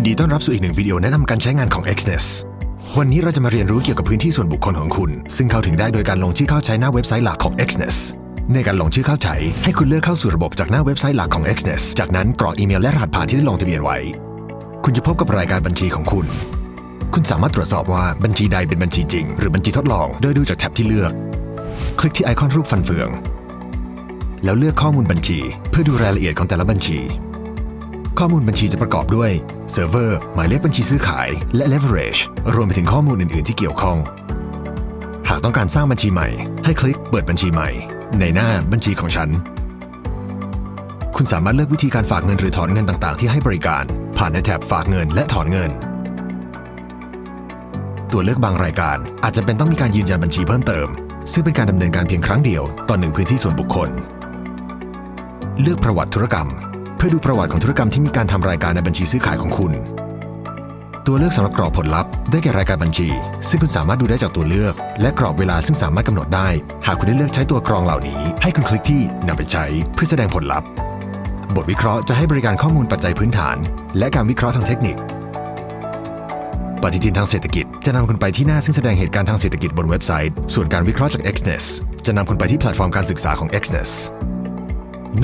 ยินดีต้อนรับสู่อีกหนึ่งวิดีโอแนะนำการใช้งานของ Xness วันนี้เราจะมาเรียนรู้เกี่ยวกับพื้นที่ส่วนบุคคลของคุณ ซึ่งเข้าถึงได้โดยการลงชื่อเข้าใช้หน้าเว็บไซต์หลักของ Xness ในการลงชื่อเข้าใช้ให้คุณเลือกเข้าสู่ระบบจากหน้าเว็บไซต์หลักของ Xness จากนั้นกรอกอีเมลและรหัสผ่านที่ได้ลงทะเบียนไว้ คุณจะพบกับรายการบัญชีของคุณ คุณสามารถตรวจสอบว่าบัญชีใดเป็นบัญชีจริง หรือบัญชีทดลอง โดยดูจากแท็บที่เลือก คลิกที่ไอคอนรูปฟันเฟือง แล้วเลือกข้อมูลบัญชี เพื่อดูรายละเอียดของแต่ละบัญชี ข้อมูลบัญชีจะประกอบด้วยเซิร์ฟเวอร์หมายเลขบัญชีซื้อขาย และ leverage รวมไปถึงข้อมูลอื่น ๆ ที่เกี่ยวข้อง หากต้องการสร้างบัญชีใหม่ ให้คลิกเปิดบัญชีใหม่ ในหน้าบัญชีของฉัน คุณสามารถเลือกวิธีการฝากเงินหรือถอนเงินต่าง ๆ ที่ให้บริการ ผ่านในแถบฝากเงินและถอนเงิน ตัวเลือกบางรายการอาจจะเป็นต้องมีการยืนยันบัญชีเพิ่มเติม ซึ่งเป็นการดำเนินการเพียงครั้งเดียวต่อหนึ่งพื้นที่ส่วนบุคคล เลือกประวัติธุรกรรม เพื่อดูประวัติของธุรกรรมที่มีการทำรายการในบัญชีซื้อขายของคุณ ตัวเลือกสำหรับกรอบผลลัพธ์ได้แก่รายการบัญชี ซึ่งคุณสามารถดูได้จากตัวเลือก และกรอบเวลาซึ่งสามารถกำหนดได้ หากคุณได้เลือกใช้ตัวกรองเหล่านี้ ให้คุณคลิกที่นำไปใช้เพื่อแสดงผลลัพธ์ บทวิเคราะห์จะให้บริการข้อมูลปัจจัยพื้นฐาน และการวิเคราะห์ทางเทคนิค ปฏิทินทางเศรษฐกิจจะนำคุณไปที่หน้าซึ่งแสดงเหตุการณ์ทางเศรษฐกิจบนเว็บไซต์ ส่วนการวิเคราะห์จาก Xness จะนำคุณไปที่แพลตฟอร์มการศึกษาของ Xness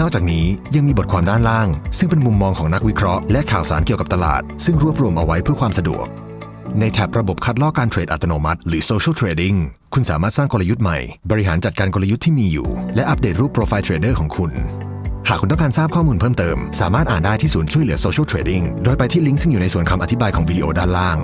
นอกจากนี้ยังมีบทความด้านล่าง ซึ่งเป็นมุมมองของนักวิเคราะห์และข่าวสารเกี่ยวกับตลาด ซึ่งรวบรวมเอาไว้เพื่อความสะดวก ในแท็บระบบคัดลอกการเทรดอัตโนมัติ หรือ Social Trading คุณสามารถสร้างกลยุทธ์ใหม่ บริหารจัดการกลยุทธ์ที่มีอยู่ และอัปเดตรูปโปรไฟล์เทรดเดอร์ของคุณ หากคุณต้องการทราบข้อมูลเพิ่มเติม สามารถอ่านได้ที่ศูนย์ช่วยเหลือ Social Trading โดยไปที่ลิงก์ซึ่งอยู่ในส่วนคำอธิบายของวิดีโอด้านล่าง